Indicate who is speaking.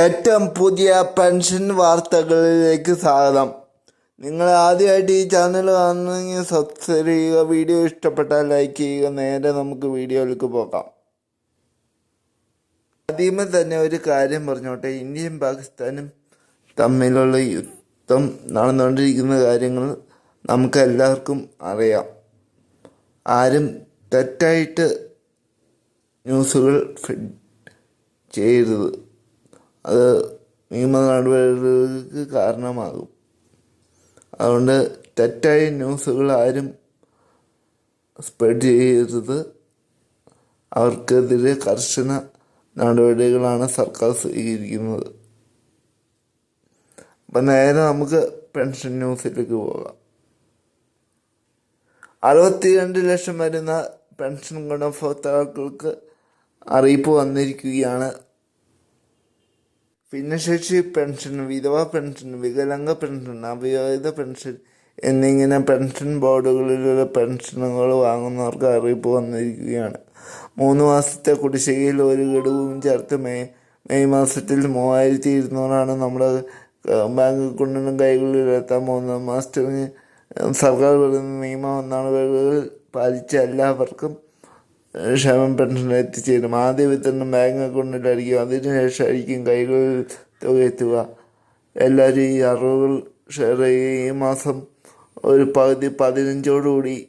Speaker 1: ഏറ്റവും പുതിയ പെൻഷൻ വാർത്തകളിലേക്ക് സ്വാഗതം. നിങ്ങൾ ആദ്യമായിട്ട് ഈ ചാനൽ കാണുന്നെങ്കിൽ സബ്സ്ക്രൈബ് ചെയ്യുക വീഡിയോ ഇഷ്ടപ്പെട്ടാൽ ലൈക്ക് ചെയ്യുക നേരെ നമുക്ക് വീഡിയോയിലേക്ക് പോകാം. ആദ്യമേ തന്നെ ഒരു കാര്യം പറഞ്ഞോട്ടെ. ഇന്ത്യയും പാകിസ്ഥാനും തമ്മിലുള്ള യുദ്ധം നടന്നുകൊണ്ടിരിക്കുന്ന കാര്യങ്ങൾ നമുക്ക് എല്ലാവർക്കും അറിയാം. ആരും തെറ്റായിട്ട് ന്യൂസുകൾ ചെയ്യരുത്. അത് നിയമ നടപടികൾക്ക് കാരണമാകും. അതുകൊണ്ട് തെറ്റായ ന്യൂസുകൾ ആരും സ്പ്രെഡ് ചെയ്യരുത്. അവർക്കെതിരെ കർശന നടപടികളാണ് സർക്കാർ സ്വീകരിക്കുന്നത്. അപ്പം നേരെ നമുക്ക് പെൻഷൻ ന്യൂസിലേക്ക് പോകാം. അറുപത്തിരണ്ട് ലക്ഷം വരുന്ന പെൻഷൻ ഗുണഭോക്താക്കൾക്ക് അറിയിപ്പ് വന്നിരിക്കുകയാണ് ഭിന്നശേഷി പെൻഷൻ വിധവ പെൻഷൻ വികലാംഗ പെൻഷൻ അവിവാഹിത പെൻഷൻ എന്നിങ്ങനെ പെൻഷൻ ബോർഡുകളിലുള്ള പെൻഷനുകൾ വാങ്ങുന്നവർക്ക് അറിയിപ്പ് വന്നിരിക്കുകയാണ്. മൂന്ന് മാസത്തെ കുടിശ്ശികയിൽ ഒരു ഗഡുവും ചേർത്ത് മെയ് മെയ് മാസത്തിൽ മൂവായിരത്തി ഇരുന്നൂറാണ് നമ്മുടെ ബാങ്ക് അക്കൗണ്ടിനും കൈകളിലെത്താൻ പോകുന്നത്. മാസ്റ്ററിന് സർക്കാർ വരുന്ന നിയമം ഒന്നാണ്. പാലിച്ച എല്ലാവർക്കും ക്ഷേമം പെൻഷൻ എത്തിച്ചേരും. ആദ്യ വിതരണം ബാങ്ക് അക്കൗണ്ടിലായിരിക്കും അതിനുശേഷമായിരിക്കും കൈകളിൽ തുക എത്തുക. എല്ലാവരും ഈ അറിവുകൾ ഷെയർ ചെയ്യുക. ഈ മാസം ഒരു പകുതി പതിനഞ്ചോടുകൂടി